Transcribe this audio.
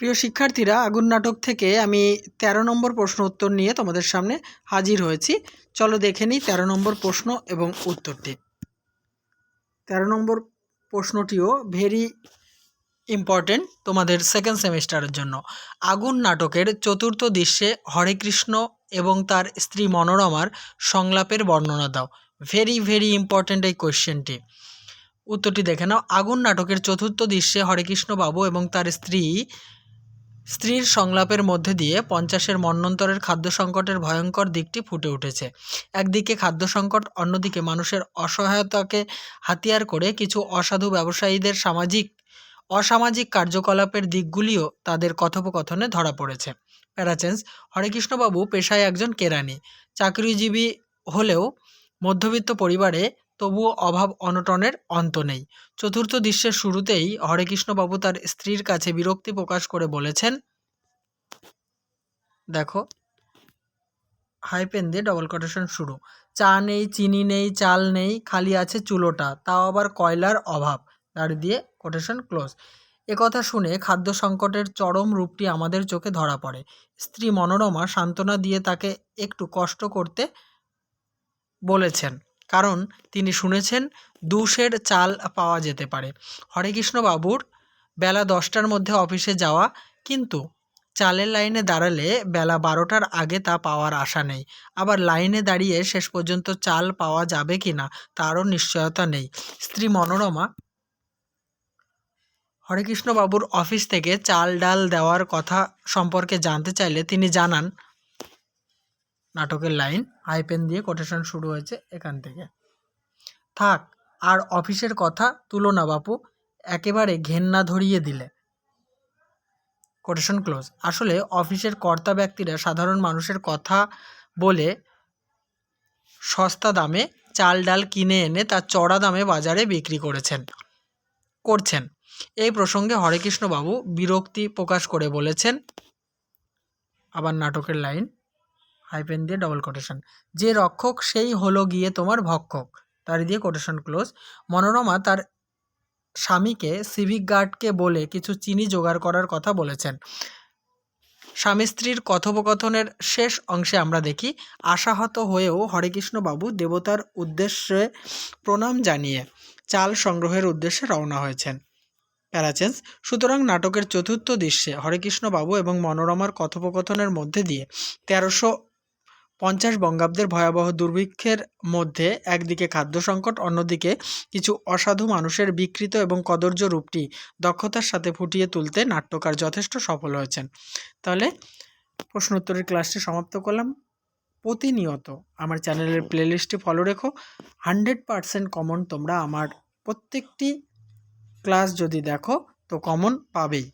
প্রিয় শিক্ষার্থীরা, আগুন নাটক থেকে আমি ১৩ নম্বর প্রশ্ন উত্তর নিয়ে তোমাদের সামনে হাজির হয়েছি। চলো দেখে নিই তেরো নম্বর প্রশ্ন এবং উত্তরটি। তেরো নম্বর প্রশ্নটিও ভেরি ইম্পর্টেন্ট তোমাদের সেকেন্ড সেমিস্টারের জন্য। আগুন নাটকের চতুর্থ দৃশ্যে হরেকৃষ্ণ এবং তার স্ত্রী মনোরমার সংলাপের বর্ণনা দাও। ভেরি ভেরি ইম্পর্ট্যান্ট এই কোয়েশ্চেনটি উত্তরটি দেখে নাও। আগুন নাটকের চতুর্থ দৃশ্যে হরেকৃষ্ণ বাবু এবং তার স্ত্রী স্ত্রীর সংলাপের মধ্যে দিয়ে পঞ্চাশের মন্বন্তরের খাদ্য সংকটের ভয়ঙ্কর দিকটি ফুটে উঠেছে। একদিকে খাদ্য সংকট, অন্যদিকে মানুষের অসহায়তাকে হাতিয়ার করে কিছু অসাধু ব্যবসায়ীদের সামাজিক, অসামাজিক কার্যকলাপের দিকগুলিও তাদের কথোপকথনে ধরা পড়েছে। প্যারাচেন্স, হরেকৃষ্ণবাবু পেশায় একজন কেরানি। চাকরিজীবী হলেও মধ্যবিত্ত পরিবারে তবুও অভাব অনটনের অন্ত নেই। চতুর্থ দৃশ্যের শুরুতেই হরেকৃষ্ণবাবু তার স্ত্রীর কাছে বিরক্তি প্রকাশ করে বলেছেন দেখো। হাই পেন দিয়ে ডবল কোটেশন শুরু। চা নেই, চিনি নেই, চাল নেই, খালি আছে চুলোটা। তাও আবার কয়লার অভাব। দাঁড় দিয়ে কোটেশন ক্লোজ একথা শুনে খাদ্য সংকটের চরম রূপটি আমাদের চোখে ধরা পড়ে। স্ত্রী মনোরমা সান্ত্বনা দিয়ে তাকে একটু কষ্ট করতে বলেছেন। কারণ তিনি শুনেছেন দুশের চাল পাওয়া যেতে পারে। হরেকৃষ্ণবাবুর বেলা দশটার মধ্যে অফিসে যাওয়া কিন্তু চালের লাইনে দাঁড়ালে বেলা বারোটার আগে তা পাওয়ার আশা নেই। আবার লাইনে দাঁড়িয়ে শেষ পর্যন্ত চাল পাওয়া যাবে কি না, তারও নিশ্চয়তা নেই। স্ত্রী মনোরমা হরেকৃষ্ণবাবুর অফিস থেকে চাল ডাল দেওয়ার কথা সম্পর্কে জানতে চাইলে তিনি জানান, নাটকের লাইন হাইপেন দিয়ে কোটেশন শুরু হয়েছে এখান থেকে। থাক, আর অফিসের কথা তুলো না বাপু, একেবারে ঘেন্না ধরিয়ে দিলে। কোটেশন ক্লোজ আসলে অফিসের কর্তা ব্যক্তিরা সাধারণ মানুষের কথা বলে সস্তা দামে চাল ডাল কিনে এনে তা চড়া দামে বাজারে বিক্রি করেছেন, করছেন। এই প্রসঙ্গে হরেকৃষ্ণবাবু বিরক্তি প্রকাশ করে বলেছেন, আবার নাটকের লাইন হাইপেন দিয়ে ডবল কোটেশন যে রক্ষক সেই হলো গিয়ে তোমার ভক্ষক। তার দিয়ে কোটেশন ক্লোজ মনোরমা তার স্বামীকে সিভিক গার্ডকে বলে কিছু চিনি জোগাড় করার কথা বলেছেন। স্বামী স্ত্রীর কথোপকথনের শেষ অংশে আমরা দেখি, আশাহত হয়েও হরেকৃষ্ণবাবু দেবতার উদ্দেশ্যে প্রণাম জানিয়ে চাল সংগ্রহের উদ্দেশ্যে রওনা হয়েছেন। প্যারাচেন্স, সুতরাং নাটকের চতুর্থ দৃশ্যে হরেকৃষ্ণবাবু এবং মনোরমার কথোপকথনের মধ্যে দিয়ে তেরোশো পঞ্চাশ বঙ্গাব্দের ভয়াবহ দুর্ভিক্ষের মধ্যে একদিকে খাদ্য সংকট, অন্যদিকে কিছু অসাধু মানুষের বিকৃত এবং কদর্য রূপটি দক্ষতার সাথে ফুটিয়ে তুলতে নাট্যকার যথেষ্ট সফল হয়েছেন। তাহলে প্রশ্ন উত্তরের ক্লাসটি সমাপ্ত করলাম। প্রতিনিয়ত আমার চ্যানেলের প্লেলিস্টটি ফলো রেখো। হান্ড্রেড পারসেন্ট কমন তোমরা আমার প্রত্যেকটি ক্লাস যদি দেখো, তো কমন পাবেই।